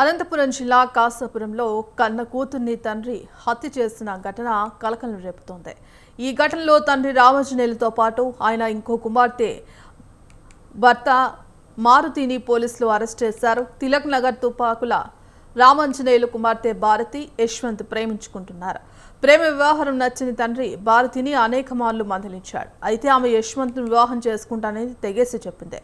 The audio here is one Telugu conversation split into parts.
అనంతపురం జిల్లా కాసాపురంలో కన్న కూతుర్ని తండ్రి హత్య చేసిన ఘటన కలకలం రేపుతోంది. ఈ ఘటనలో తండ్రి రామజనేలతో పాటు ఆయన ఇంకో కుమార్తె భర్త మారుతిని పోలీసులు అరెస్ట్ చేశారు. తిలక్ నగర్ తుపాకుల రామాంజనేయులు కుమార్తె భారతి యశ్వంత్ ప్రేమించుకుంటున్నారు. ప్రేమ వివాహం నచ్చని తండ్రి భారతిని అనేక మార్లు మందలించాడు. అయితే ఆమె యశ్వంత్ను వివాహం చేసుకుంటానని తెగేసి చెప్పింది.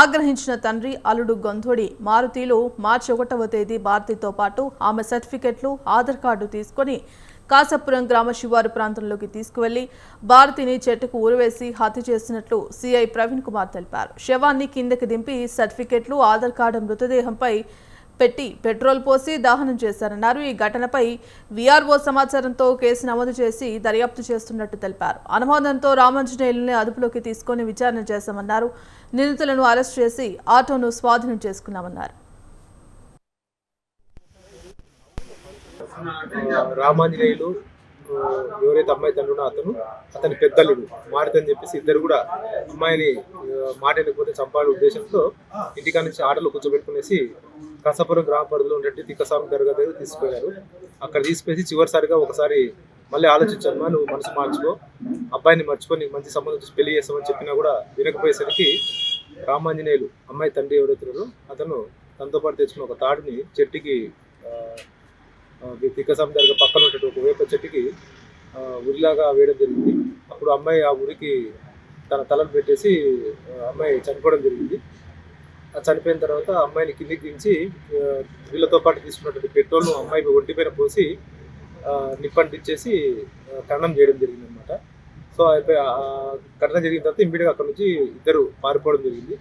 ఆగ్రహించిన తండ్రి అల్లుడు గొంధోడి మారుతీలు మార్చి ఒకటవ తేదీ భారతితో పాటు ఆమె సర్టిఫికెట్లు ఆధార్ కార్డు తీసుకొని కాసపురం గ్రామ శివారు ప్రాంతంలోకి తీసుకువెళ్ళి భారతిని చెట్టుకు ఊరవేసి హత్య చేసినట్లు సిఐ ప్రవీణ్ కుమార్ తెలిపారు. శవాన్ని కిందకి దింపి సర్టిఫికెట్లు ఆధార్ కార్డు మృతదేహంపై పెట్టి పెట్రోల్ పోసి దహనం చేశారన్నారు. ఈ ఘటనపై వీఆర్ఓ సమాచారంతో కేసు నమోదు చేసి దర్యాప్తు చేస్తున్నట్టు తెలిపారు. అనుమానంతో రామాంజనేయులని అదుపులోకి తీసుకొని విచారణ చేశామన్నారు. నిందితులను అరెస్ట్ చేసి ఆటోను స్వాధీనం చేసుకున్నామన్నారు. రామాంజనేయులు ఎవరైతే అమ్మాయి తండ్రి అతను అతని పెద్దల్లుడు మారుతి అని చెప్పేసి ఇద్దరు కూడా అమ్మాయిని ఆ, మాట వెళ్ళకపోతే చంపాలనే ఉద్దేశంతో ఇంటికా నుంచి ఆటలు కూర్చోబెట్టుకునేసి కసపురం గ్రామ పరిధిలో ఉన్నట్టు తిక్కస్వామి దర్గా దగ్గర తీసుకుపోయారు అక్కడ తీసుకుపోయి చివరిసారిగా ఒకసారి మళ్ళీ ఆలోచించాను నువ్వు మనసు మార్చుకో. అబ్బాయిని మర్చిపోయి మంచి సంబంధం చూసి పెళ్ళి చేస్తామని చెప్పినా కూడా వినకపోయేసరికి రామాంజనేయులు అమ్మాయి తండ్రి ఎవరైతే అతను తనతో పాటు తెచ్చుకున్న ఒక తాడుని చెట్టుకి తిక్కసం దగ్గర పక్కన ఉన్నటువంటి ఒక వేప చెట్టుకి ఉరిలాగా వేయడం జరిగింది. అప్పుడు అమ్మాయి ఆ ఉరికి తన తలను పెట్టేసి అమ్మాయి చనిపోవడం జరిగింది. ఆ చనిపోయిన తర్వాత అమ్మాయిని కిందికి దించి వీళ్ళతో పాటు తీసుకున్నటువంటి పెట్రోల్ను అమ్మాయి ఒంటి పైన పోసి నిప్పంటిచ్చేసి నిప్పంటించేసి చేయడం జరిగింది అనమాట సో అయిపోయి ఆ ఘటన జరిగిన తర్వాత ఇమ్మీడియట్గా అక్కడ నుంచి ఇద్దరు పారిపోవడం జరిగింది.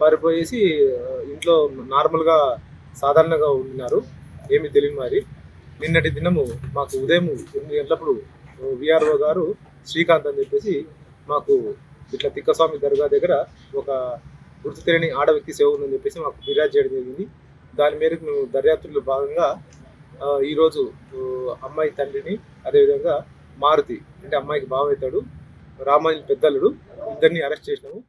పారిపోయేసి ఇంట్లో నార్మల్గా సాధారణంగా ఉన్నారు ఏమీ తెలియని మరి నిన్నటి దినము మాకు ఉదయం ఎనిమిది గంటలప్పుడు విఆర్ఓ గారు శ్రీకాంత్ అని చెప్పేసి మాకు ఇట్లా తిక్కస్వామి దర్గా దగ్గర ఒక గుర్తు తెలియని ఆడ వ్యక్తి సేవ ఉందని చెప్పేసి మాకు ఫిర్యాదు చేయడం జరిగింది. దాని మేరకు మేము దర్యాప్తులో భాగంగా ఈరోజు అమ్మాయి తండ్రిని అదేవిధంగా మారుతి అంటే అమ్మాయికి బావ అవుతాడు. రామాయణ పెద్దలుడు ఇద్దరిని అరెస్ట్ చేసినాము.